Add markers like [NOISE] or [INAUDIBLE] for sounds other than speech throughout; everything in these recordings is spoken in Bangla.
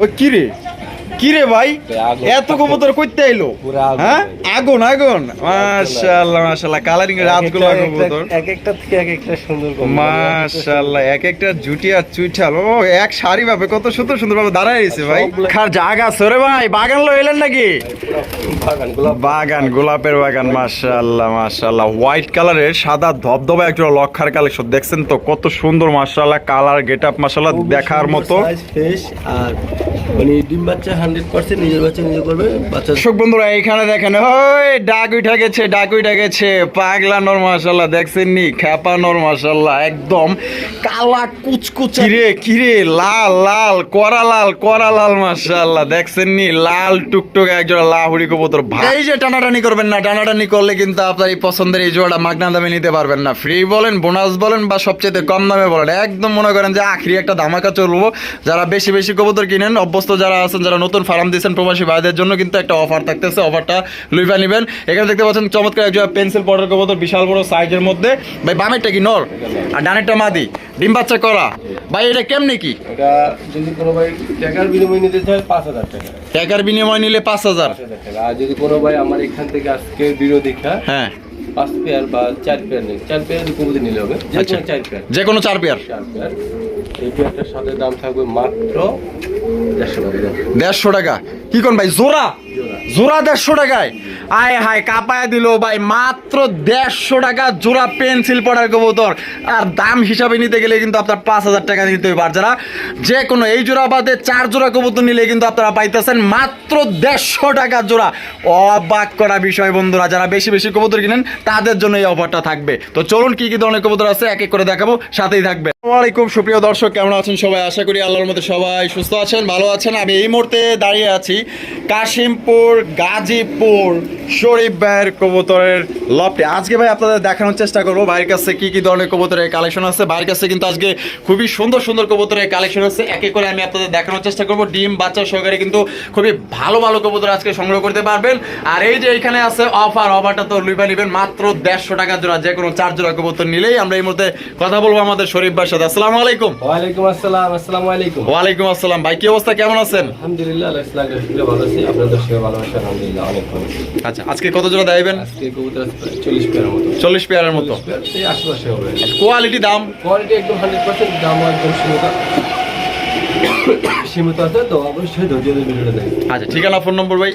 Ô, Kiri! কিরে ভাই? এত কবুতর কইতে আইলো? হ্যাঁ? আগুন আগুন। মাশাআল্লাহ মাশাআল্লাহ। কালারিং এর রাতগুলো কবুতর। এক একটা থেকে এক একটা সুন্দর মাশাআল্লাহ এক একটা জুটি আর চুইঠাল। ও এক সারি ভাবে কত সুন্দর সুন্দর ভাবে দাঁড়ায় রয়েছে ভাই। খার জায়গা সরে ভাই। বাগান লো এলেন নাকি? বাগান গোলাপ। বাগান গোলাপের বাগান মাশাআল্লাহ মাশাআল্লাহ। হোয়াইট কালারের সাদা ধবধবা একটা লক্ষার কালেকশন। দেখছেন তো কত সুন্দর মাশাআল্লাহ। কালার গেটআপ মাশাআল্লাহ দেখার মতো। আর মানে ডিম বাচ্চা হান্ড্রেড পার্সেন্ট নিজের বাচ্চা নিজে করবে বাচ্চা দর্শক বন্ধুরা এখানে দেখেন ওই ডাক উঠা গেছে ডাক উঠা গেছে। পাগলানোর মাশাল্লাহ দেখছেন নি? খেপানোর মাশাল্লাহ একদম কালা কুচকুচা। কিরে কিরে লাল লাল করা লাল করা লাল মাশাল্লাহ দেখছেন নি? লাল টুকটুক একজোড়া লাহুড়ি কবুতর ভাই এই যে টানাটানি করবেন না টানাটানি করলে কিন্তু আপনার এই পছন্দের এই জোড়াটা মাগনা দামে নিতে পারবেন না। ফ্রি বলেন বোনাস বলেন বা সবচেয়ে কম দামে বলেন। একদম মনে করেন যে আখরি একটা ধামাকা চলবো। যারা বেশি বেশি কবুতর কিনেন অভ্যস্ত যারা আছেন যারা নতুন ফার্ম দিয়েছেন প্রবাসী ভাইদের জন্য কিন্তু একটা অফার থাকতেছে অফারটা লুইফা নেবেন। এখানে দেখতে পাচ্ছেন চমৎকার একজন পেন্সিল পটার কবুতর বিশাল বড় সাইজের মধ্যে। ভাই বামেরটা কি? নর। আর ডানেরটা মাদি। ডিম বাচ্চা করা। ভাই এটা কেমনি কি? যদি কোনো ভাই টাকার বিনিময়ে নিতে চায় পাঁচ হাজার টাকা। টাকার বিনিময় নিলে পাঁচ হাজার। টাকা। আর যদি কোনো ভাই আমার এখান থেকে আজকে ভিডিও দেখা হ্যাঁ। পাঁচ পেয়ার বা চার পেয়ার নেই। চার পেয়ার কবুতর নিলে হবে। যে আচ্ছা। কোনো চার পেয়ার যে কোনো চার পেয়ার চার পেয়ার এই পেয়ারটার সাথে দাম থাকবে মাত্র দেড়শো টাকা। দেড়শো টাকা। কি কোন ভাই? জোড়া? জোড়া। জোড়া দেড়শো টাকায়। আয় হায়, কাপায় দিল ভাই। মাত্র দেড়শো টাকা জোড়া পেন্সিল পড়ার কবুতর। আর দাম হিসাবে নিতে গেলে কিন্তু আপনার পাঁচ হাজার টাকা নিতে হবে যারা যে কোনো এই জোড়া বাদে চার জোড়া কবুতর নিলে কিন্তু আপনারা পাইতেছেন মাত্র দেড়শো টাকা জোড়া। অবাক করা বিষয় বন্ধুরা, যারা বেশি বেশি কবুতর কিনেন, তাদের জন্য এই অফারটা থাকবে। তো চলুন কি কি ধরনের কবুতর আছে, এক এক করে দেখাবো, সাথেই থাকবে। আসসালামাইকুম সুপ্রিয় দর্শক, কেমন আছেন সবাই? আশা করি আল্লাহর মধ্যে সবাই সুস্থ আছেন, ভালো আছেন। আমি এই মুহূর্তে দাঁড়িয়ে আছি কাশিমপুর, গাজীপুর। শরীফ ভাইয়ের কবুতরের লফটে আজকে ভাই আপনাদের দেখানোর চেষ্টা করব ভাইয়ের কাছে কি কি ধরনের কবুতরের কালেকশন আছে। ভাইয়ের কাছে কিন্তু আজকে খুবই সুন্দর সুন্দর কবুতরের কালেকশন আছে। এক এক করে আমি আপনাদের দেখানোর চেষ্টা করব। ডিম বাচ্চা সহকারে কিন্তু খুবই ভালো ভালো কবুতর আজকে সংগ্রহ করতে পারবেন। আর এই যে এখানে আছে অফার অফারটা তো লুইবা নেবেন মাত্র দেড়শো টাকা জোড়া যে কোনো চার জোড়া কবুতর নিলেই আমরা এই মধ্যে কথা বলব আমাদের শরীফ ভাইয়ের সাথে। আসসালামু আলাইকুম। ওয়ালাইকুম আসসালাম আসসালামু আলাইকুম। ওয়ালাইকুম আসসালাম। ভাই কি অবস্থা? কেমন আছেন? আলহামদুলিল্লাহ ভালো আছি। আপনাদের সঙ্গে ভালোবাসা আলহামদুলিল্লাহ অনেক ভালো আচ্ছা। আজকে কত জোড়া দেবেন আজকে কবুতর চল্লিশ পেয়ারের মতো। চল্লিশ পেয়ারের মতো। আশেপাশে হবে। কোয়ালিটি দাম? কোয়ালিটি একদম হান্ড্রেড পার্সেন্ট দামও একদম সীমিত। [COUGHS] সীমিত আছে তো অবশ্যই ধৈর্য ধরে ভিডিওটা আচ্ছা ঠিকানা ফোন নম্বর ভাই?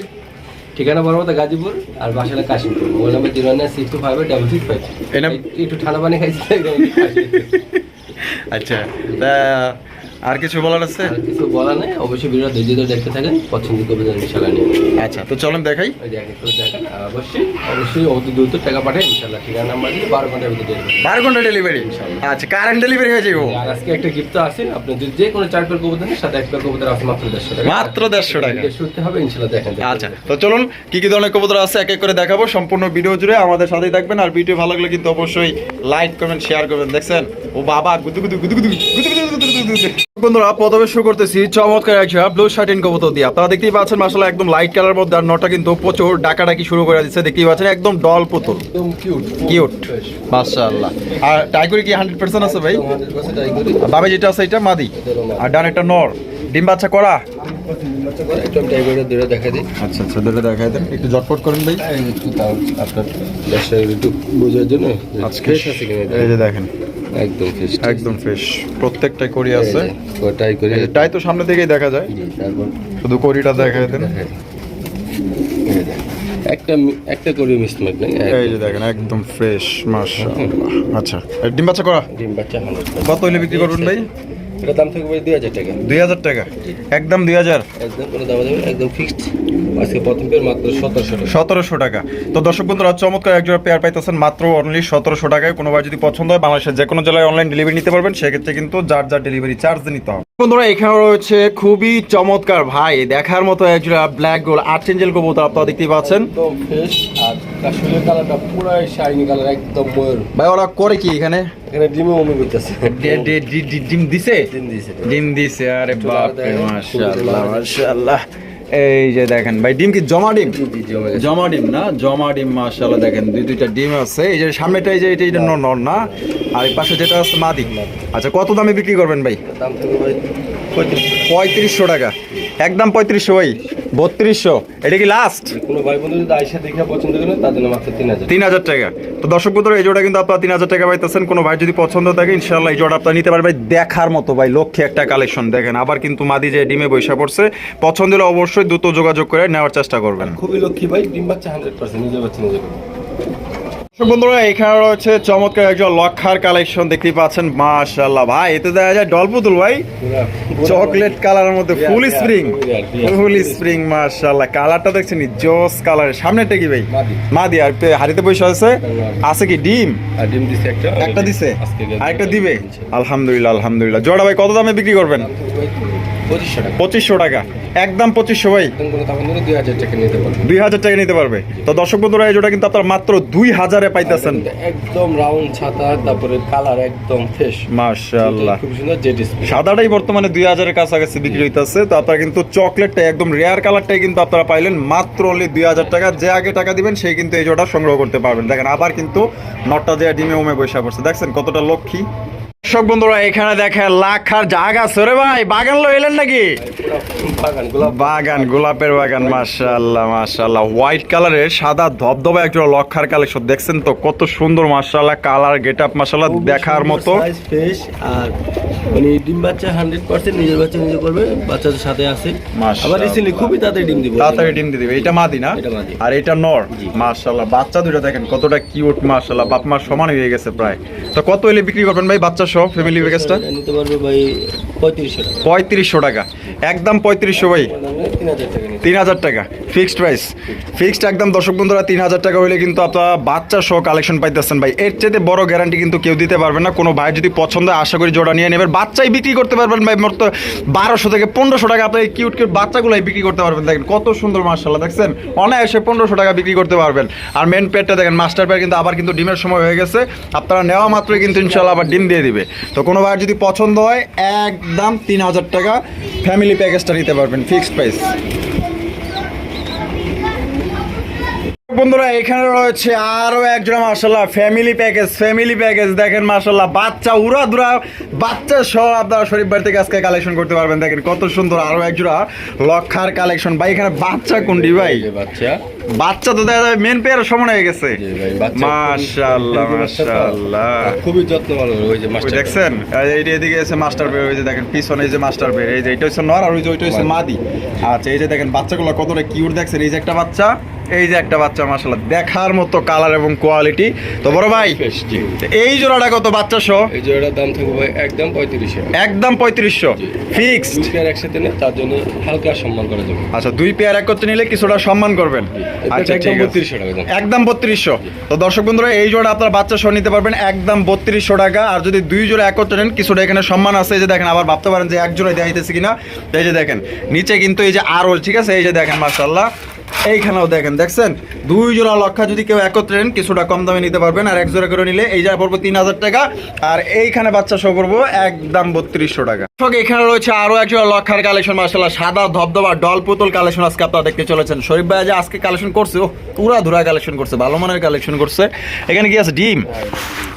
ঠিকানা বর্মতা গাজীপুর আর বাসালা Kashimpur. Mobile number zero nine six two five double six five. একটু ঠান্ডা পানি খাইছি। [LAUGHS] আচ্ছা তা আর কিছু বলার আছে? আর কিছু বলা নেই। অবশ্যই ভিডিওটা ধৈর্য ধরে দেখতে থাকেন পছন্দ করবেন ইনশাল্লাহ নিয়ে। আচ্ছা তো চলেন দেখাই। ওই এক দেখেন। আর অবশ্যই অবশ্যই অতি দ্রুত টাকা পাঠান ইনশাল্লাহ ঠিকানা নাম্বার দিয়ে বারো ঘণ্টার ভিতরে দেবেন। বারো ঘণ্টা ডেলিভারি আচ্ছা কারেন্ট ডেলিভারি হয়ে যাব আর আজকে একটা গিফট আছে। আপনি যদি যে কোনো চার পেয়ার কবুতর নেন, সাথে এক পেয়ার কবুতর আছে মাত্র দেড়শো টাকা। মাত্র দেড়শো টাকা। শুনতে হবে ইনশাল্লাহ দেখেন আচ্ছা তো চলুন কি কি ধরনের কবুতর আছে এক এক করে দেখাবো। সম্পূর্ণ ভিডিও জুড়ে আমাদের সাথেই থাকবেন। আর ভিডিও ভালো লাগলে কিন্তু অবশ্যই লাইক করবেন শেয়ার করবেন। দেখছেন? ও বাবা বন্ধুরা প্রথমে করতেছি চমৎকার একটা ব্লু শার্টিন কবুতর দিয়ে। আপনারা দেখতেই পাচ্ছেন মাসালা একদম লাইট কালার মধ্যে আর নটা কিন্তু প্রচুর ডাকাডাকি শুরু করে দিচ্ছে। দেখতেই পাচ্ছেন একদম ডল পুতুল। কিউট কিউট আর টাইগরি কি হান্ড্রেড পার্সেন্ট আছে ভাই? বাবা যেটা আছে এটা মাদি। আর ডান একটা নর। ডিম বাচ্চা করা? আচ্ছা, আচ্ছা, একটু জটপট করেন ভাই। দেখেন। একদম ফ্রেশ একদম ফ্রেশ প্রত্যেকটাই করি আছে। ট্রাই করি? টাই তো সামনে থেকেই দেখা যায়। তারপর? শুধু করিটা দেখা দেন। যে, একটা করি একটা করে নাই এই যে দেখেন একদম ফ্রেশ মাশাআল্লাহ। আচ্ছা ডিম বাচ্চা করা? ডিম বাচ্চা কত হইলে বিক্রি করবেন ভাই? এটা দাম থাকবে দুই হাজার টাকা। দুই হাজার টাকা? একদম দুই হাজার? একদম কোনো দাম যাবে একদম ফিক্সড আজকে প্রথম পেয়ার মাত্র সতেরোশো টাকা। সতেরোশো টাকা। তো দর্শক বন্ধুরা চমৎকার একজোড়া পেয়ার পাইতেছেন মাত্র অনলি সতেরোশো টাকায়। কোনো যদি পছন্দ হয় বাংলাদেশের যে কোনো জেলায় অনলাইন ডেলিভারি নিতে পারবেন সেক্ষেত্রে কিন্তু যার যার ডেলিভারি চার্জ নিতে হবে। বন্ধুরা এখানে রয়েছে খুবই চমৎকার ভাই। দেখার মতো একজোড়া ব্ল্যাক গোল আর্ট এঞ্জেল কবুতর আপনারা দেখতে পাচ্ছেন। একদম ফ্রেশ আর কালারটা পুরো শাইনি কালার একদম ময়ূর। ভাই ওরা করে কি এখানে? এখানে ডিমে করতেছে। দিছে? ডিম ডিম দিছে আরে বাপ মাসা আল্লাহ মাশাআল্লাহ খুবই মাশাআল্লাহ। এই যে দেখেন ভাই ডিম কি জমা ডিম? জমে ডিম। না? জমা ডিম মাশাআল্লাহ দেখেন দুই দুইটা ডিম আছে। এই যে সামনেটা এই যে এটা এটা নর না? আর এই পাশে যেটা আছে মাদি। আচ্ছা কত দামে বিক্রি করবেন ভাই? দাম থাকবে ভাই পঁয়ত্রিশশো টাকা। একদম পঁয়ত্রিশশো ভাই। বত্রিশশো। এটা কি লাস্ট কোনো ভাই বন্ধু যদি আইসা দেখে পছন্দ করেন তার জন্য মাত্র তিন হাজার। তিন হাজার টাকা। তো দর্শক বন্ধুরা এই জোড়া কিন্তু আপনার তিন হাজার টাকা পাইতেছেন। কোনো ভাই যদি পছন্দ থাকে ইনশাল্লাহ এই জোড়া আপনার নিতে পারবে দেখার মতো ভাই লক্ষ্যে একটা কালেকশন দেখেন। আবার কিন্তু মাদি যে ডিমে বৈশা পড়ছে পছন্দ হলে অবশ্যই দ্রুত যোগাযোগ করে নেওয়ার চেষ্টা করবেন। খুবই লক্ষ্মী ভাই ডিম বাচ্চা হান্ড্রেড পার্সেন্ট নিজে বাচ্চা নিজে বন্ধুরা এখানে রয়েছে চমৎকার একজন লক্ষার কালেকশন দেখতেই পাচ্ছেন মাশাল্লাহ ভাই এতে দেখা যায় ডলপুতুল ভাই। চকলেট কালারের মধ্যে ফুল স্প্রিং। ফুল স্প্রিং মাশাল্লাহ কালারটা দেখছেন জোস কালারের সামনেটা কি ভাই? মাদি। মাদি। আর হাড়িতে বসে আছে? আছে কি? ডিম? ডিম দিছে একটা। একটা দিছে? আরেকটা দিবে? আলহামদুলিল্লাহ আলহামদুলিল্লাহ। জোড়া ভাই কত দামে বিক্রি করবেন? পঁচিশশো টাকা। পঁচিশশো টাকা। একদম পঁচিশশো ভাই। একদম কোনো তখন ধরে দুই হাজার টাকা নিতে পারবেন দুই হাজার টাকা নিতে পারবে। তো দর্শক বন্ধুরা এই জোড়া কিন্তু আপনার মাত্র দুই হাজারে পাইতেছেন। একদম রাউন্ড ছাতা তারপরে কালার একদম ফ্রেশ মাশাল্লাহ খুব সুন্দর জেড সাদাটাই বর্তমানে দুই হাজারের কাছাকাছি বিক্রি হইতেছে। তো আপনারা কিন্তু চকলেটটা একদম রেয়ার কালারটাই কিন্তু আপনারা পাইলেন। মাত্র অনলি দুই হাজার টাকা। যে আগে টাকা দিবেন সেই কিন্তু এই জোড়া সংগ্রহ করতে পারবেন। দেখেন আবার কিন্তু নটটা যে ডিমে ওমে বসে পড়ছে। দেখছেন কতটা লক্ষ্মী? দর্শক বন্ধুরা এখানে দেখেন লাখার জাগ আছে। সরে ভাই বাগান লো এলেন নাকি? বাগান গোলাপের বাগান মাশাআল্লাহ মাশাআল্লাহ। হোয়াইট কালারের সাদা ধবধবে একটা লক্ষার কালেকশন। দেখছেন তো কত সুন্দর মাশাআল্লাহ কালার গেট আপ মাশাআল্লাহ দেখার মতো। আর মানে ডিম বাচ্চা হান্ড্রেড পার্সেন্ট নিজের বাচ্চা নিজে করবে বাচ্চাদের সাথে আছে। আবার রিসেন্টলি খুবই তাড়াতাড়ি ডিম দিব। তাড়াতাড়ি ডিম দিয়ে দিবে। এটা মাদি না? আর এটা নর? মাশাআল্লাহ। বাচ্চা দুটো দেখেন কতটা কিউট মাশাআল্লাহ। বাপ মার সমান হয়ে গেছে প্রায়। তো কত হলে বিক্রি করবেন ভাই বাচ্চা সহ ফ্যামিলি প্যাকেজটা নিতে পারবে ভাই পঁয়ত্রিশশো টাকা। পঁয়ত্রিশশো টাকা। একদম পঁয়ত্রিশশো ভাই। তিন হাজার টাকা। ফিক্সড প্রাইস ফিক্সড একদম দর্শক বন্ধুরা তিন হাজার টাকা হলে কিন্তু আপনারা বাচ্চা সহ কালেকশন পাইতেছেন ভাই। এর চেয়ে বড় গ্যারান্টি কিন্তু কেউ দিতে পারবে না। কোনো ভাই যদি পছন্দ আশা করি জোড়া নিয়ে নেবেন। বাচ্চাই বিক্রি করতে পারবেন ভাই, মোট বারোশো থেকে পনেরোশো টাকা। আপনি কিউট কিউট বাচ্চাগুলাই বিক্রি করতে পারবেন। দেখেন, কত সুন্দর মার্শাল্লাহ দেখছেন? অনায়াসে পনেরোশো টাকা বিক্রি করতে পারবেন। আর মেন পেটটা দেখেন মাস্টার পেট কিন্তু আবার কিন্তু ডিমের সময় হয়ে গেছে। আপনারা নেওয়া মাত্রই কিন্তু ইনশাল্লাহ আবার ডিম দিয়ে দিবে। তো কোনো ভাইয়ের যদি পছন্দ হয়, একদম তিন হাজার টাকা ফ্যামিলি প্যাকেজটা নিতে পারবেন ফিক্সড প্রাইস বন্ধুরা, এখানে রয়েছে আরও একজন মার্শাল্লাহ ফ্যামিলি প্যাকেজ ফ্যামিলি প্যাকেজ দেখেন মার্শাল্লাহ বাচ্চা উড়া দুরা বাচ্চা সহ আপনারা শরীফ বাড়ি থেকে আজকে কালেকশন করতে পারবেন। দেখেন, কত সুন্দর আরও একজোড়া লক্ষার কালেকশন ভাই, এখানে বাচ্চা কোনটি, ভাই? বাচ্চা। বাচ্চা তো দেখা যায় মেন পেয়ার সমান হয়ে গেছে। মাশাআল্লাহ মাশাআল্লাহ। খুবই যত্ন ভালো ওই যে মাস্টার দেখছেন? এই যে এদিকে এসে মাস্টার বের ওই যে দেখেন পিছনে এই যে মাস্টার বের এই যে এটা হচ্ছে নর আর ওই যে ওইটা হচ্ছে মাদি। আচ্ছা এই যে দেখেন বাচ্চাগুলো কতটা কিউট দেখছেন? এই যে একটা বাচ্চা এই যে একটা বাচ্চা মাশাআল্লাহ দেখার মতো কালার এবং কোয়ালিটি তো বড় ভাই এই জোড়াটা কত বাচ্চা সহ এই জোড়াটার দাম থাকবে ভাই একদম পঁয়ত্রিশশো। একদম পঁয়ত্রিশশো। ফিক্সড দুই পেয়ার একসাথে নেই তার জন্য হালকা সম্মান করা যাবে। আচ্ছা দুই পেয়ার এক করতে নিলে কিছুটা সম্মান করবেন। একদম বত্রিশশো টাকা দাম একদম বত্রিশশো। তো দর্শক বন্ধুরা এই জোড়া আপনার বাচ্চা সহ নিতে পারবেন একদম বত্রিশশো টাকা। আর যদি দুই জোড়া একত্রে নেন কিছুটা এখানে সম্মান আছে। এই যে দেখেন আবার ভাবতে পারেন যে এক জোড়ায় দেখাইতেছে কিনা। এই যে দেখেন নিচে কিন্তু এই যে আরও ঠিক আছে? এই যে দেখেন মার্শাল্লাহ এইখানেও দেখেন দেখছেন? দুই জোড়া লক্ষা যদি কেউ একত্রে নেন কিছুটা কম দামে নিতে পারবেন। আর এক জোড়া করে নিলে এই যা পড়ব তিন হাজার টাকা। আর এইখানে বাচ্চা সহ পড়ব একদম বত্রিশশো টাকা। দর্শক, এখানে রয়েছে আরও এক জোড়া লক্ষার কালেকশন মার্শাল্লাহ সাদা ধবধবা ডল পুতুল কালেকশন আজকে আপনারা দেখতে চলেছেন। শরীফ ভাই যে আজকে কালেকশন করছে ও পুরা ধুরা কালেকশন করছে ভালো মানের কালেকশন করছে। এখানে কি আছে? ডিম?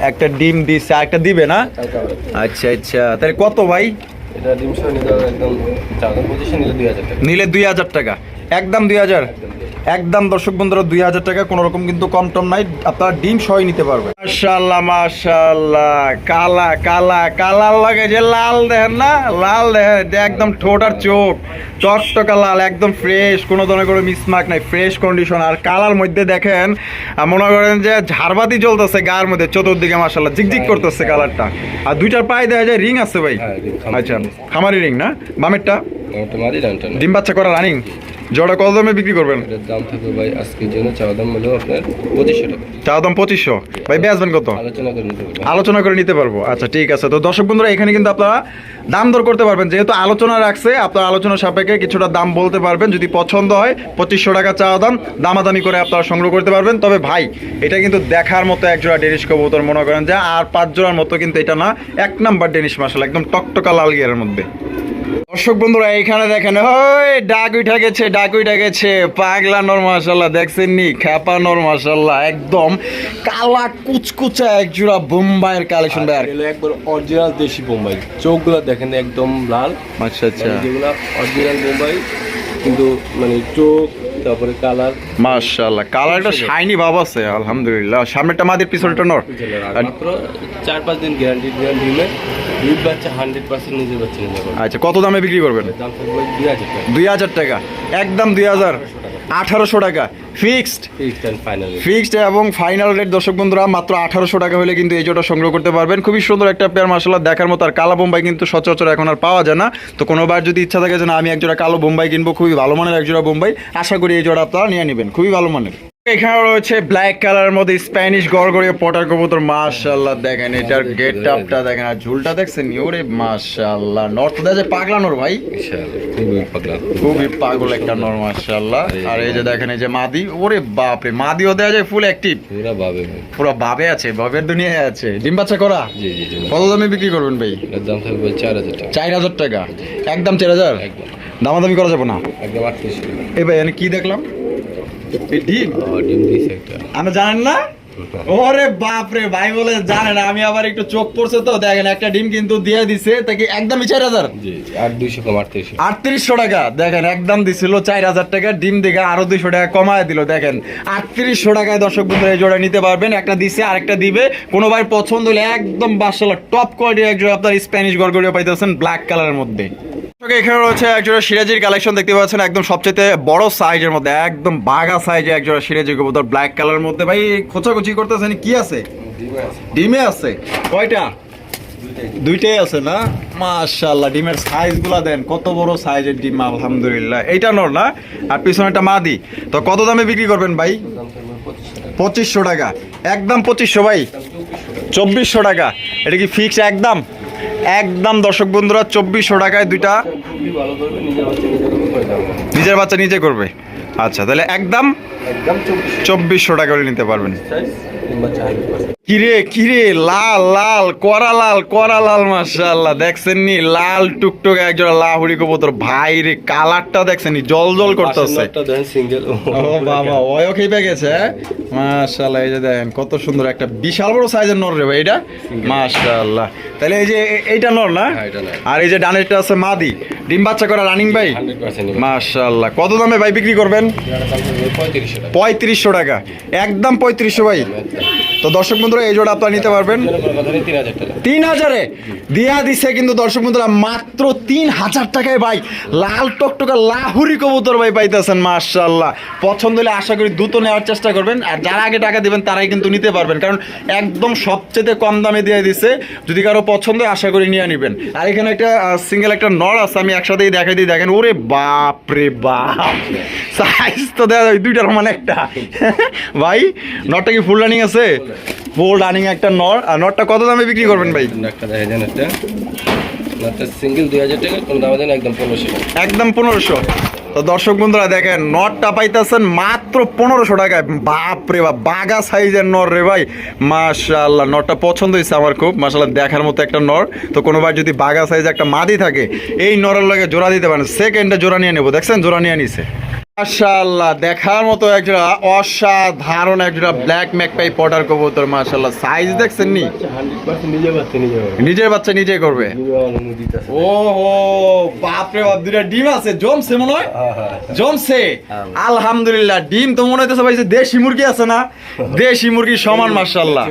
একটা ডিম দিচ্ছে একটা দিবে না? আচ্ছা আচ্ছা তাহলে কত ভাই? নিলে দুই হাজার টাকা। একদম দুই হাজার। একদম দর্শক বন্ধুরা দুই হাজার টাকা কোনো রকম কিন্তু কম টম নাই। আপনারা ডিম সহই নিতে পারবেন। মাশাল্লাহ মাশাল্লাহ কালা কালা কালার লাগে যে লাল দেখেন না? লাল দেখেন একদম ঠোঁট আর চোখ। চকটকা লাল একদম ফ্রেশ কোনো ধরনের কোনো মিসমার্ক নাই ফ্রেশ কন্ডিশন আর কালার মধ্যে দেখেন মনে করেন যে ঝাড়বাতি জ্বলতেছে গায়ের মধ্যে চতুর্দিকে মাশাল্লাহ ঝিকঝিক করতেছে কালারটা আর দুইটার পায়ে দেখা যায় রিং আছে ভাই। হ্যাঁ, খামারি আচ্ছা খামারি রিং না? বামেরটা? ডিম বাচ্চা করা রানিং? জোড়া কত দামে বিক্রি করবেন? এটার দাম থাকবে ভাই আজকের জন্য চাওয়া দাম হলো আপনার পঁচিশশো টাকা। চা দাম পঁচিশশো? ভাই বেচবেন কত? আলোচনা করে নিতে পারব। আলোচনা করে নিতে পারব। আচ্ছা ঠিক আছে। তো দর্শক বন্ধুরা এখানে কিন্তু আপনারা দাম দর করতে পারবেন। যেহেতু আলোচনা রাখছে, আপনার আলোচনা সাপেক্ষে কিছুটা দাম বলতে পারবেন। যদি পছন্দ হয়, পঁচিশশো টাকা চাওয়া দাম, দামাদামি করে আপনারা সংগ্রহ করতে পারবেন। তবে ভাই, এটা কিন্তু দেখার মতো এক জোড়া ডেনিশ কবুতর, মনে করেন যে আর পাঁচ জোড়ার মতো কিন্তু এটা না, এক নাম্বার ডেনিশ মাসাল একদম টকটকা লাল গিয়ারের মধ্যে। দর্শক বন্ধুরা, এইখানে দেখেন, ওই ডাক উঠা গেছে, ডাক উঠা গেছে। পাগলা নর মাসাল্লাহ দেখছেন নি খ্যাপা নর মাসাল্লাহ একদম কালা কুচকুচা এক জোড়া বোম্বাইয়ের কালেকশন ভাই। একবার অরিজিনাল দেশি বোম্বাই, চোখগুলো দেখ দেখেন একদম লাল। আচ্ছা আচ্ছা। মানে যেগুলো অরিজিনাল বোম্বাই কিন্তু মানে চোখ তারপরে কালার মাশাআল্লাহ কালারটা শাইনি ভাব আছে আলহামদুলিল্লাহ। সামনেটা মাদির পিছনটা নর। মাত্র চার পাঁচ দিন গ্যারান্টি ডিমে দুই বাচ্চা হান্ড্রেড পার্সেন্ট নিজের বাচ্চা আচ্ছা কত দামে বিক্রি করবেন? দাম থাকবে দুই হাজার টাকা। দুই হাজার টাকা। একদম দুই হাজার। আঠারোশো টাকা। ফিক্সড ফিক্সড এবং ফাইনাল রেট দর্শক বন্ধুরা মাত্র আঠারোশো টাকা হলে কিন্তু এই জোটা সংগ্রহ করতে পারবেন। খুবই সুন্দর একটা পেয়ার মার্শাল্লাহ দেখার মতো। আর কালো বোম্বাই কিন্তু সচরাচর এখন আর পাওয়া যায় না। তো কোনোবার যদি ইচ্ছা থাকে যে না আমি একজোড়া কালো বোম্বাই কিনবো খুবই ভালো মানের একজোড়া বোম্বাই আশা করি এই জোড়া আপনারা নিয়ে নেবেন। খুবই ভালো মানের। এখানে রয়েছে ব্ল্যাক কালারের মধ্যে স্প্যানিশ গড়গড়িয়ে পটার কবুতর মাশাল্লাহ দেখেন এটার গেট আপটা দেখেন আর ঝুলটা দেখছেন ওরে মাশাল্লাহ নর্থ দেশে পাগলা নর ভাই? খুবই পাগলা একটা নর মাশাল্লাহ আর এই যে দেখেন এই যে মাদি ওরে বাপে বাপরে মাদিও দেওয়া যায় ফুল অ্যাক্টিভ পুরা ভাবে পুরো বাবে আছে বাবের দুনিয়ায় আছে। ডিম বাচ্চা করা? জি জি জি কত দামে বিক্রি করবেন ভাই? দাম থাকবে চার হাজার টাকা। চার হাজার টাকা? একদম চার হাজার? দামাদামি করা যাবে না? একদম আটত্রিশ এই ভাই আমি কি দেখলাম? ডিম? ডিম দিয়েছে একটা। আমি জানেন না? ওরে বাপ রে ভাই বলে জানে আমি আবার একটু চোখ পড়ছে তো দেখেন একটা ডিম কিন্তু দিয়ে দিছে তা কি চার হাজার? জি জি আর দুইশো কম আটত্রিশ আটত্রিশশো টাকা দেখেন একদম দিছিল চার হাজার টাকা ডিম দেখে আরও দুইশো টাকা কমায় দিল দেখেন। আটত্রিশশো টাকায় দর্শক বন্ধুরা এই জোড়া নিতে পারবেন একটা দিছে আরেকটা দিবে। কোনো ভাই পছন্দ হলে একদম বাসালা টপ কোয়ালিটির এক জোড়া আপনার স্প্যানিশ গড়গড়িও পাইতেছেন ব্ল্যাক কালারের মধ্যে। এখানে রয়েছে একজোড়া সিরাজির কালেকশন দেখতে পাচ্ছেন, একদম সবচেয়ে বড় সাইজের মধ্যে, একদম বাঘা সাইজে একজোড়া সিরাজি কবুতর ব্ল্যাক কালারের মধ্যে। ভাই, খোঁচাখুচি করতেছেন কি আছে? ডিমে আছে। কয়টা? দুইটাই আছে না? মাশাআল্লাহ, ডিমের সাইজগুলা দেন, কত বড় সাইজের ডিম, আলহামদুলিল্লাহ। এইটা নর না? আর পিছনেটা মাদি। তো কত দামে বিক্রি করবেন ভাই? পঁচিশশো টাকা। একদম পঁচিশশো ভাই? চব্বিশশো টাকা। এটা কি ফিক্স একদম? একদম দর্শক বন্ধুরা চব্বিশশো টাকায় দুইটা। নিজের বাচ্চা নিজে করবে। আচ্ছা তাহলে একদম একদম চব্বিশশো। টাকা করে নিতে পারবেন। কিরে কিরে লাল লাল করা লাল করা লাল মাশাআল্লাহ। দেখছেন নি? লাল টুকটুক একজোড়া লাহুরি কবুতর। ভাই রে কালারটা দেখছেন নি? জল জল করতেছে। ও বাবা ওয়ও খেপে গেছে হ্যাঁ? মাশাআল্লাহ এই যে দেখেন কত সুন্দর একটা বিশাল বড় সাইজের নর রে ভাই এটা? মাশাআল্লাহ। তাহলে এই যে এইটা নর না? হ্যাঁ। আর এই যে ডানেরটা আছে মাদি। ডিম বাচ্চা করা রানিং ভাই? মাশাআল্লাহ। কত দামে ভাই বিক্রি করবেন? পঁয়ত্রিশশো টাকা। একদম পঁয়ত্রিশশো ভাই। তো দর্শক বন্ধুরা এই জোড়া আপনারা নিতে পারবেন। তিন হাজার। দিয়া দিছে কিন্তু দর্শক বন্ধুরা, মাত্র তিন হাজার টাকায় ভাই, লাল টকটকা লাহুরি কবুতর ভাই পাইতেছেন মার্শাল্লাহ পছন্দ হলে আশা করি দ্রুত নেওয়ার চেষ্টা করবেন, আর যারা আগে টাকা দিবেন, তারাই কিন্তু নিতে পারবেন, কারণ একদম সবচেয়ে কম দামে দিয়ে দিছে। যদি কারও পছন্দ আশা করি নিয়ে নেবেন। আর এখানে একটা সিঙ্গেল একটা নর আছে, আমি একসাথেই দেখাই দিই, দেখেন, ওরে বাপ রে বাপ। সাইজ তো দেওয়া দুইটার মানে একটা। ভাই নটটা কি ফুল রানিং আছে? ফুল রানিং একটা নর আর নটটা কত দামে বিক্রি করবেন ভাই? একটা দেখা যান একটা। একটা সিঙ্গেল দুই হাজার টাকা কোনো দাম দেন একদম পনেরোশো। একদম পনেরোশো। তো দর্শক বন্ধুরা দেখেন নটটা পাইতেছেন মাত্র পনেরোশো টাকায়। বাপ রে বাপ বাগা সাইজের নর রে ভাই। মাশাল্লাহ নটটা পছন্দ হয়েছে আমার খুব। মাশাল্লাহ দেখার মতো একটা নর। তো কোনোবার যদি বাগা সাইজ একটা মাদি থাকে এই নরের লগে জোড়া দিতে পারেন। সেকেন্ডে জোড়া নিয়ে নেব। দেখছেন? জোড়া নিয়ে নিছে। মাশাল্লাহ দেখার মতো একটা অসাধারণ একটা ব্ল্যাক ম্যাকপাই পটার কবুতর মাশাল্লাহ সাইজ দেখছেন নি? হান্ড্রেড পার্সেন্ট নিজে বাচ্চা নিজে নিজের করবে। অনুমোদিত ও হো বাপরে বাপ দুটা ডিম আছে, জমছে মনে হয়? জমছে। আলহামদুলিল্লাহ, ডিম তো মনে হইতেছে ভাই যে দেশি মুরগি আছে না? দেশি মুরগি সমান মাশাল্লাহ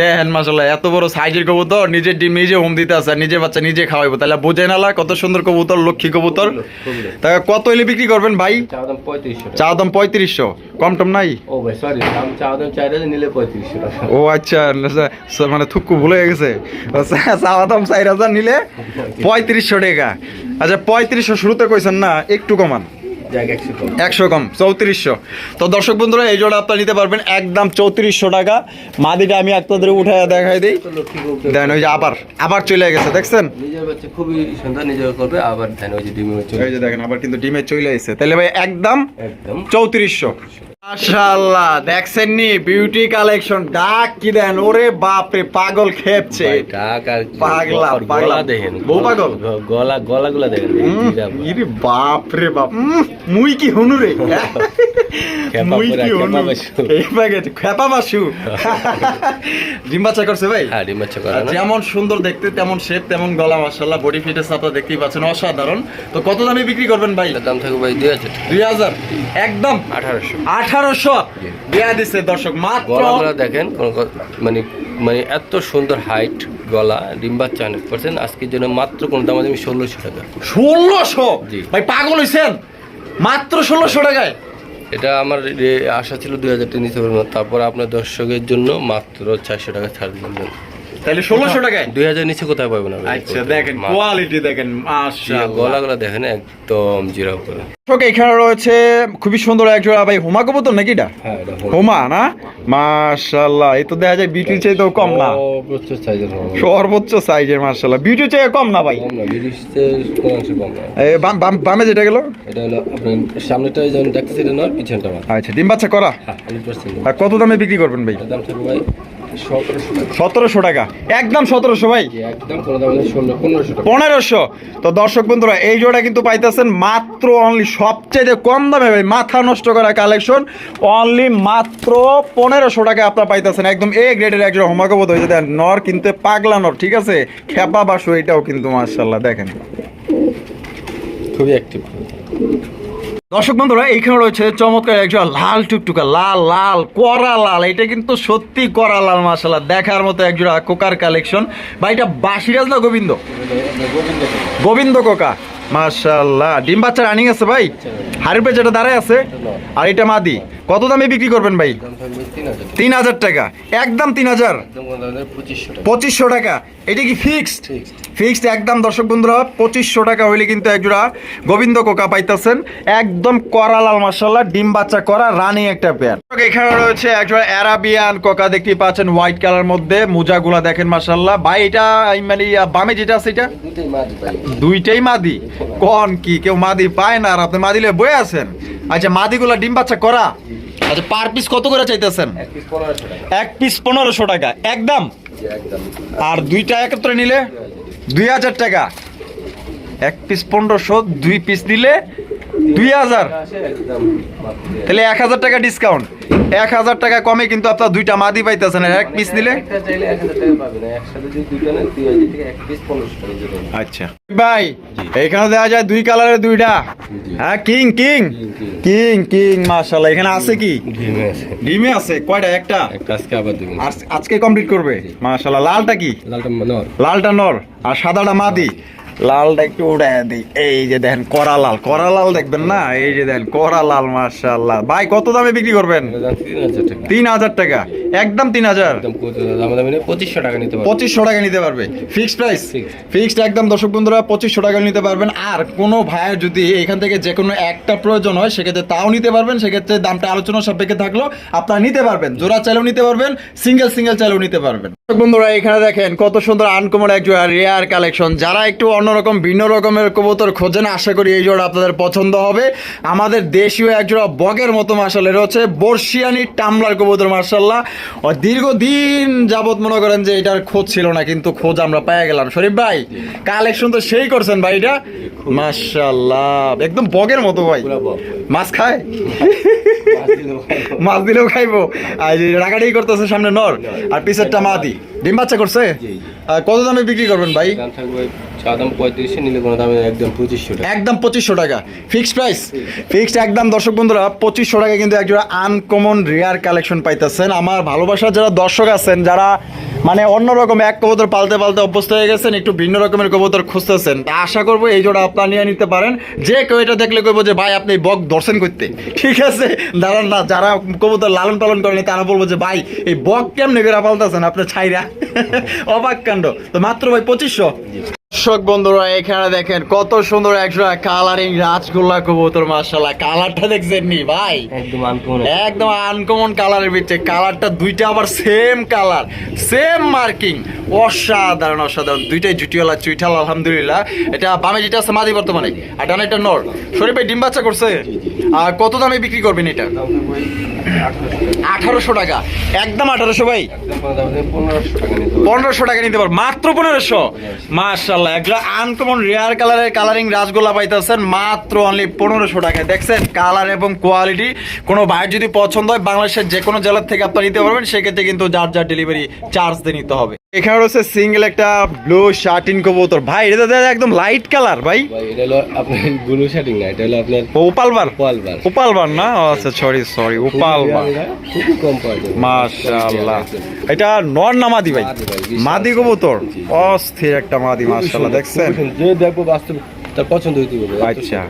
দেখেন মাশাল্লাহ এত বড় সাইজের কবুতর, নিজের ডিম নিজে হোম দিতে আছে, নিজের বাচ্চা নিজে খাওয়াইবো। তাহলে বোঝে নালা কত সুন্দর কবুতর, লক্ষ্মী কবুতর। তা কত হইলে বিক্রি করবেন ভাই? চা দাম পঁয়ত্রিশশো টাকা। চা দাম পঁয়ত্রিশশো? কম টম নাই? ও ভাই সরি দাম চা দাম চার হাজার নিলে পঁয়ত্রিশশো টাকা। ও আচ্ছা মানে থুকু ভুলে গেছে। চাওয়া দাম চার হাজার নিলে [LAUGHS] পঁয়ত্রিশশো টাকা। আচ্ছা পঁয়ত্রিশশো শুরুতে কইছেন না একটু কমান। একশো কম। চৌত্রিশশো। তো দর্শক বন্ধুরা এই জোড়া আপনারা নিতে পারবেন একদম চৌত্রিশশো টাকা। মাদিটা আমি আপনাদের উঠে দেখাই দিই। দেন ওই যে আবার আবার চলে গেছে দেখছেন? খুবই সুন্দর নিজের করবে আবার ধ্যান ওই যে ডিমে চলে যে দেখেন আবার কিন্তু ডিমে চলে এসেছে। তাহলে ভাই একদম একদম চৌত্রিশশো। মাশাআল্লাহ দেখছেন নি বিউটি কালেকশন ডাক কি দেন? ওরে বাপ রে পাগল খেপছে। টাক আর পাগলা, পাগলা। দেখেন। বউ পাগল? গলা গলাগুলা দেখেন। ইরে বাপ। রে বাপ মুই কি হুনু রে? [LAUGHS] মুই কি খেপা এই প্যাকেট খেপা বাসু [LAUGHS] ডিম করছে ভাই? হ্যাঁ বাচ্চা যেমন সুন্দর দেখতে তেমন শেপ তেমন গলা মাশাল্লাহ বডি ফিটনেস আপনারা দেখতেই পাচ্ছেন। অসাধারণ। তো কত দামে বিক্রি করবেন ভাই? দাম থাকবে ভাই দুই হাজার দুই হাজার? একদম। আঠারোশো। আঠারোশো দেয়া দিচ্ছে দর্শক মাত্র গলাগুলো দেখেন কোনো মানে মানে এত সুন্দর হাইট গলা ডিম্বা হান্ড্রেড পার্সেন্ট আজকের জন্য মাত্র কোনো দাম আছে ষোলোশো টাকা। ষোলোশো। ভাই পাগল হয়েছেন মাত্র ষোলোশো টাকায়? এটা আমার আশা ছিল দুই হাজার টাকা নিতে পারব তারপর আপনার দর্শকের জন্য মাত্র চারশো টাকা ছাড় দিলাম। তাহলে ষোলোশো টাকায়? দুই হাজার নিচে কোথায় পাবেন আচ্ছা দেখেন কোয়ালিটি দেখেন গলাগুলো দেখেন একদম জিরা করে। দর্শক এখানে রয়েছে খুবই সুন্দর এক জোড়া ভাই হোমা কবুতর নাকি এটা? হ্যাঁ হোমা। না? মাশাআল্লাহ এই তো দেখা যায় বিউটির চাইতেও কম না। সর্বোচ্চ সাইজের সাইজের বিউটির চেয়ে কম না ভাই? কম না বিরিশতে কোন অংশে কম না। এই বাম- যেটা গেল? এটা হলো সামনেটা যেমন দেখতেছি এটা নয় পিছনটা আচ্ছা ডিম বাচ্চা করা? হ্যাঁ আর কত দামে বিক্রি করবেন ভাই? দাম থাকবে ভাই সতেরোশো টাকা। একদম সতেরোশো ভাই। পনেরোশো তো দর্শক বন্ধুরা এই জোড়া কিন্তু পাইতেছেন মাত্র অনলি সবচেয়ে কম দামে ভাই মাথা নষ্ট করা কালেকশন অনলি মাত্র পনেরোশো টাকা আপনারা পাইতেছেন। একদম এ গ্রেডের একজন হোমাকবত হয়েছে দেন নর কিনতে পাগলা নর ঠিক আছে? খেপা বাসু এটাও কিন্তু মার্শাল্লাহ দেখেন। খুবই অ্যাক্টিভ দর্শক বন্ধুরা এইখানে রয়েছে চমৎকার একজন লাল টুকটুকা লাল লাল করা লাল। এটা কিন্তু সত্যি করা লাল মাসাল্লাহ দেখার মতো একজোড়া কোকার কালেকশন। বা এটা বাসিরাজ না গোবিন্দ? গোবিন্দ কোকা মাশাল্লাহ ডিম বাচ্চা রানিং আছে ভাই? হাড়ির পে যেটা দাঁড়ায় আছে? আর এটা মাদি। কত দামে বিক্রি করবেন ভাই? তিন হাজার টাকা। একদম তিন হাজার? পঁচিশশো টাকা। এটা কি ফিক্সড. ফিক্সড একদম দর্শক বন্ধুরা পঁচিশশো টাকা হইলে কিন্তু একজোড়া গোবিন্দ কোকা পাইতেছেন। একদম করা লাল মাসাল্লাহ ডিম বাচ্চা করা রানিং একটা পেয়ার এখানে রয়েছে একজোড়া অ্যারাবিয়ান কোকা দেখতে পাচ্ছেন হোয়াইট কালার মধ্যে মোজাগুলা দেখেন মাসাল্লাহ ভাই এটা মানে বামে যেটা আছে এটা? দুইটাই মাদি কন কি কেউ মাদি পায় না আর আপনি মাদিলে বয়ে আছেন? আচ্ছা মাদিগুলা ডিম বাচ্চা করা? আচ্ছা পার পিস কত করে চাইতেছেন? এক পিস পনেরোশো টাকা। একদম। আর দুইটা একত্রে নিলে? দুই হাজার টাকা। এক পিস পনেরোশো দুই পিস দিলে দুই হাজার। তাহলে এক হাজার টাকা ডিসকাউন্ট এক হাজার টাকা কমে কিন্তু আপনার দুইটা মাদি পাইতেছেন। এক পিস নিলে? দেবেন আচ্ছা। ভাই এখানে দেওয়া যায় দুই কালারের দুইটা। হ্যাঁ কিং কিং। King king. মাশাল্লাহ এখানে আছে কি? ডিমে আছে। কয়টা? একটা? আজকে আবার আজকে কমপ্লিট করবে? মাশাল্লাহ লালটা কি? লালটা নর। লালটা নর। আর সাদাটা মাদি। লালটা একটু দিই। এই যে দেখেন করা লাল। করা লাল দেখবেন না? এই যে দেখেন করা লাল ভাই কত দামে বিক্রি করবেন? তিন হাজার টাকা। একদম তিন হাজার? পঁচিশশো টাকা নিতে পঁচিশশো টাকা নিতে পারবে। ফিক্সড প্রাইস ফিক্সড একদম দর্শক বন্ধুরা পঁচিশশো টাকা নিতে পারবেন। আর কোনো ভাইয়ের যদি এখান থেকে যে কোনো একটা প্রয়োজন হয় সেক্ষেত্রে তাও নিতে পারবেন। সেক্ষেত্রে দামটা আলোচনা সাপেক্ষে থাকল। আপনারা নিতে পারবেন। জোড়া চাইলেও নিতে পারবেন সিঙ্গেল সিঙ্গেল চাইলেও নিতে পারবেন। দর্শক বন্ধুরা এখানে দেখেন কত সুন্দর আনকমন এক রেয়ার কালেকশন যারা একটু অন্যরকম ভিন্ন রকমের কবুতর খোঁজেন। আশা করি এই জোড়া আপনাদের পছন্দ হবে। আমাদের দেশীয় এক জোড়া বগের মতো মার্শাল এটা হচ্ছে বর্ষিয়ানি টামলার কবুতর মার্শাল্লাহ। ও দীর্ঘদিন যাবত মনে করেন যে এটার খোঁজ ছিল না কিন্তু খোঁজ আমরা পেয়ে গেলাম। শরীফ ভাই কালেকশন তো সেই করছেন ভাই এটা মার্শাল্লাহ একদম বগের মতো ভাই। মাছ খায়? মাছ দিলেও খাইবো। আর রাগাড়ি করতেছে সামনে নর আর পিছেরটা মাদি। ডিম বাচ্চা করছে? কত দামে বিক্রি করবেন ভাই? দাম থাকবে চা দাম পঁয়ত্রিশশো নিলে কোনো দামে একদম পঁচিশশো টাকা। একদম পঁচিশশো টাকা। ফিক্সড প্রাইস ফিক্সড একদম দর্শক বন্ধুরা পঁচিশশো টাকা কিন্তু একজোড়া আনকমন রেয়ার কালেকশন পাইতেছেন। আমার ভালোবাসার যারা দর্শক আছেন যারা মানে অন্যরকম এক কবুতর পালতে পালতে অভ্যস্ত হয়ে গেছেন একটু ভিন্ন রকমের কবুতর খুঁজতেছেন। তা আশা করব এই জোড়া আপনার নিয়ে নিতে পারেন। যে কেউ এটা দেখলে কইবো যে ভাই আপনি বক দর্শন করতে ঠিক আছে দাঁড়ান না যারা কবুতর লালন পালন করেনি তারা বলব যে ভাই এই বক কেমনে করে পালতেছেন? আপনার ছাইরা। অবাক কাণ্ড। তো মাত্র ভাই পঁচিশশো। দর্শক বন্ধুরা এখানে দেখেন কত সুন্দর একজোড়া কালারিং রাজগোল্লা কবুতর মার্শাল্লাহ কালারটা দেখছেন নি ভাই? একদম আনকমন একদম আনকমন কালারের ভিতরে। কালারটা দুইটা আবার সেম কালার সেম মার্কিং অসাধারণ অসাধারণ। দুইটাই জুটিওয়ালা চুইঠাল আলহামদুলিল্লাহ। এটা বামে যেটা আছে মাদি বর্তমানে। আর ডানে একটা নর। শরীফ ডিম বাচ্চা করছে? আর কত দামে বিক্রি করবেন এটা? আঠারোশো টাকা। একদম আঠারোশো ভাই। পনেরোশো টাকা নিতে পারব। মাত্র পনেরোশো। মার্শাল্লাহ আনকমন রেয়ার কালারের কালারিং রাসগোল্লা পাইতেছেন, মাত্র অনলি পনেরোশো টাকায়। দেখছেন কালার এবং কোয়ালিটি কোনো যদি পছন্দ হয়, বাংলাদেশের যে কোনো জেলার থেকে আপনারা নিতে পারবেন, সেক্ষেত্রে কিন্তু যার যার ডেলিভারি চার্জ দিয়ে নিতে হবে। এখানে রয়েছে সিঙ্গেল একটা ব্লু শার্টিন কবুতর। ভাই এটা তো একদম লাইট কালার ভাই। ভাই এটা হলো আপনার ব্লু শার্টিং না এটা হলো আপনার ওপালবার পালবার ওপালবার না? আচ্ছা সরি সরি ওপালবার খুবই কম পাওয়া যায়। মাশাআল্লাহ। এটা নর না মাদি ভাই? মাদি মাদি কবুতর? অস্থির একটা মাদি মাশাআল্লাহ দেখছেন? যে দেখব বাস্তব তার পছন্দ হইতে হবে আচ্ছা।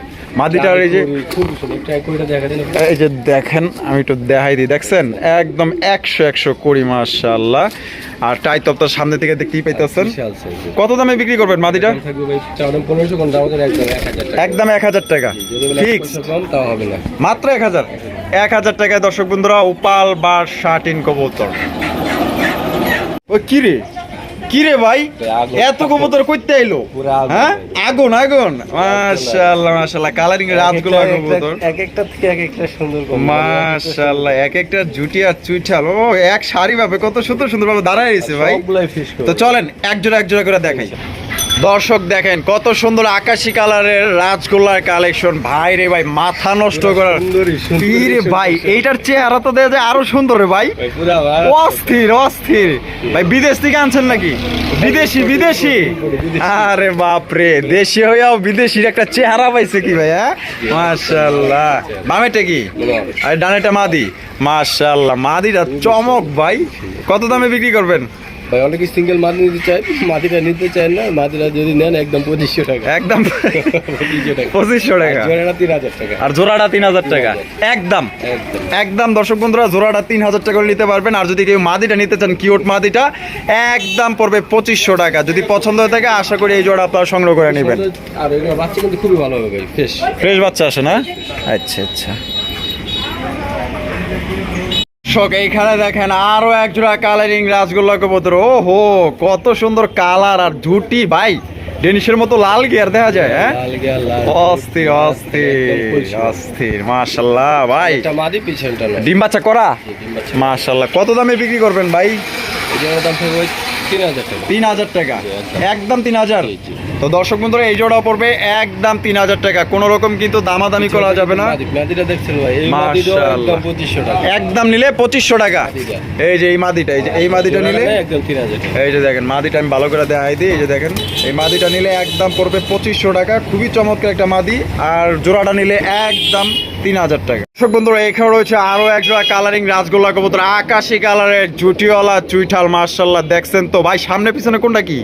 মাদিটার এই যে করে এই যে দেখেন আমি একটু দেখাই দিই দেখছেন? একদম একশো একশো কুড়ি মাশাআল্লাহ। আর টাই তো আপনার সামনে থেকে দেখতেই পাইতেছেন। কত দামে বিক্রি করবেন মাদিটা? একদম এক হাজার টাকা। ফিক্স। মাত্র এক হাজার? এক হাজার টাকায় দর্শক বন্ধুরা উপাল বা শার্টিন কবুতর। ও কি রে? কি রে ভাই। এত কবুতর করতে আইলো? আগুন হ্যাঁ। আগুন আগুন। মাশাআল্লাহ মাশাআল্লাহ কালারিং রাতগুলো কবুতর। এক একটা থেকে এক একটা সুন্দর মাশাআল্লাহ এক একটা জুটি আর চুইঠাল। ও এক সারি ভাবে কত সুন্দর সুন্দর ভাবে দাঁড়ায় রয়েছে ভাই। তো চলেন একজোড়া একজোড়া এক জোড়া করে দেখাই। দর্শক দেখেন কত সুন্দর আকাশি কালারের রাজগোল্লার কালেকশন ভাই রে ভাই মাথা নষ্ট করার। রে ভাই এইটার চেহারা তো দেখা যায় আরও সুন্দর রে ভাই। অস্থির অস্থির। ভাই বিদেশ থেকে আনছেন নাকি? বিদেশি বিদেশি। আরে বাপরে দেশি হইয়াও বিদেশির একটা চেহারা পাইছে কি ভাই হ্যাঁ মাশাআল্লাহ। বামেটা কি? আর ডানেটা মাদি। মাশাআল্লাহ মাদিটা চমক ভাই। কত দামে বিক্রি করবেন? ভাই অনেকে সিঙ্গেল মাদি নিতে চায় মাদিটা নিতে চায় না মাদিটা যদি নেন একদম পঁচিশশো টাকা। একদম পঁচিশশো টাকা। জোড়াটা তিন হাজার টাকা। আর জোড়াটা তিন হাজার টাকা। একদম। একদম। একদম দর্শক বন্ধুরা জোড়াটা তিন হাজার টাকা করে নিতে পারবেন। আর যদি কেউ মাদিটা নিতে চান কিউট মাদিটা একদম পড়বে পঁচিশশো টাকা। যদি পছন্দ হয়ে থাকে আশা করি এই জোড়া আপনারা সংগ্রহ করে নেবেন। আর বাচ্চা কিন্তু খুবই ভালো হবে ভাই। ফ্রেশ ফ্রেশ বাচ্চা আসে না? আচ্ছা আচ্ছা। দর্শক এইখানে দেখেন আরও এক জোড়া কালারিং রাসগোল্লা কবুতর। ও হো কত সুন্দর কালার আর ঝুটি ভাই ডেনিসের মতো লাল গিয়ার দেখা যায় হ্যাঁ? অস্থি অস্থি অস্থির অস্থির অস্থির মাশাল্লাহ ভাই। ডিম বাচ্চা করা? মাশাল্লাহ কত দামে বিক্রি করবেন ভাই? দাম তিন হাজার টাকা। তিন হাজার টাকা। একদম। একদম তিন হাজার। জি, জি। তো দর্শক বন্ধুরা এই জোড়া পড়বে একদম তিন হাজার টাকা। কোন রকম কিন্তু দামাদামি করা যাবে না। একদম নিলে পঁচিশশো টাকা। এই যে এই মাদিটা এই যে এই মাদিটা নিলে এই যে দেখেন মাদিটা আমি ভালো করে দেখাই দিই। এই যে দেখেন এই মাদিটা নিলে একদম পড়বে পঁচিশশো টাকা। খুবই চমৎকার একটা মাদি। আর জোড়াটা নিলে একদম তিন হাজার টাকা। দর্শক বন্ধুরা এখানে রয়েছে আরও এক জোড়া কালারিং রাজগোল্লা কবুতর আকাশি কালারের জুটিওয়ালা চুইঠাল মার্শাল্লাহ দেখছেন তো? ভাই সামনে পিছনে কোনটা কি?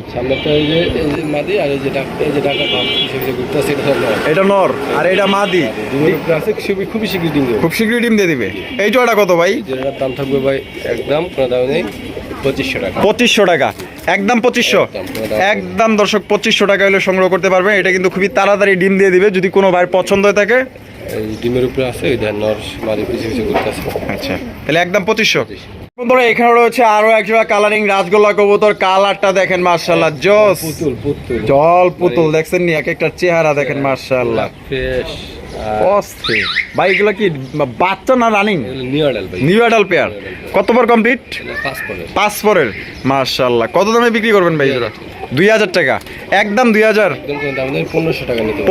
এটা নর। আর এটা মাদি। খুবই শীঘ্রই ডিম খুব শীঘ্রই ডিম দিয়ে দিবে। এই জোড়াটা কত ভাই? দাম থাকবে ভাই একদম কোনো দাম নেই পঁচিশশো টাকা। পঁচিশশো টাকা। একদম পঁচিশশো। একদম, দর্শক পঁচিশশো টাকা হলে সংগ্রহ করতে পারবেন। এটা কিন্তু খুবই তাড়াতাড়ি ডিম দিয়ে দিবে যদি কোনো ভাই পছন্দ হয়ে থাকে। এই ডিমের উপরে আছে ওই নর পিছিয়ে পিছিয়ে আছে। আচ্ছা তাহলে একদম পঁচিশশো বন্ধুরা এখানে রয়েছে আরও এক জোড়া কালারিং রাজগোল্লা কবুতর কালারটা দেখেন মার্শাল্লাহ জস। পুতুল পুতুল। জল পুতুল দেখছেন নি এক একটা চেহারা দেখেন মার্শাল্লাহ ফ্রেশ অস্থির। ভাই এগুলো কি বাচ্চা না রানিং? নিউ অর্ডার ভাই। নিউ অ্যাডাল পেয়ার কত পর কমপ্লিট পাঁচ পরের। মার্শাল্লাহ কত দামে বিক্রি করবেন ভাই দুই হাজার টাকা। একদম দুই হাজার।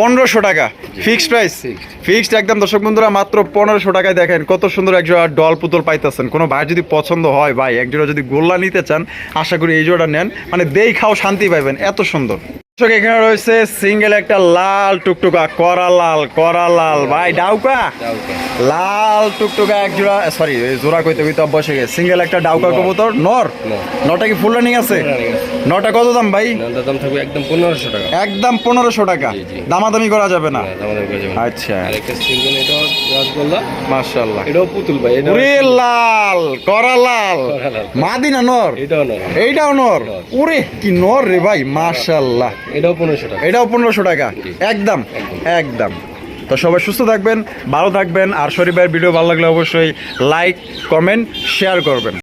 পনেরোশো টাকা ফিক্সড প্রাইস ফিক্সড একদম দর্শক বন্ধুরা মাত্র পনেরোশো টাকায় দেখেন কত সুন্দর এক জোড়া ডল পুতুল পাইতেছেন। কোনো ভাই যদি পছন্দ হয় ভাই এক জোড়া যদি গোল্লা নিতে চান আশা করি এই জোড়া নেন। মানে দেই খাও শান্তি পাইবেন। এত সুন্দর। দর্শক এখানে রয়েছে সিঙ্গেল একটা লাল টুকটুকা করা লাল করা লাল। ভাই ডাউকা? লাল টুকটুকা এক জোড়া সরি জোড়া কইতে কইতে অভ্যাস গেছে। সিঙ্গেল একটা ডাউকা কবুতর নর? নর। নটা কি ফুল রানিং আছে। নটা কত দাম ভাই? দাম থাকবে একদম পনেরোশো টাকা। একদম পনেরোশো টাকা। দামাদামি করা যাবে না। আচ্ছা। আর একটা সিঙ্গেল এটাও রসগোল্লা মাশাআল্লাহ। এটাও পুতুল ভাই এটা উরে লাল করা লাল। মাদিনা নর? এটাও নয় এইটাও নর। উরে কি নর রে ভাই মাশাআল্লাহ। এটাও পনেরোশো টাকা। এটাও পনেরোশো টাকা। একদম একদম। তো সবাই সুস্থ থাকবেন ভালো থাকবেন আর শরীফ ভাইয়ের ভিডিও ভালো লাগলে অবশ্যই লাইক কমেন্ট শেয়ার করবেন।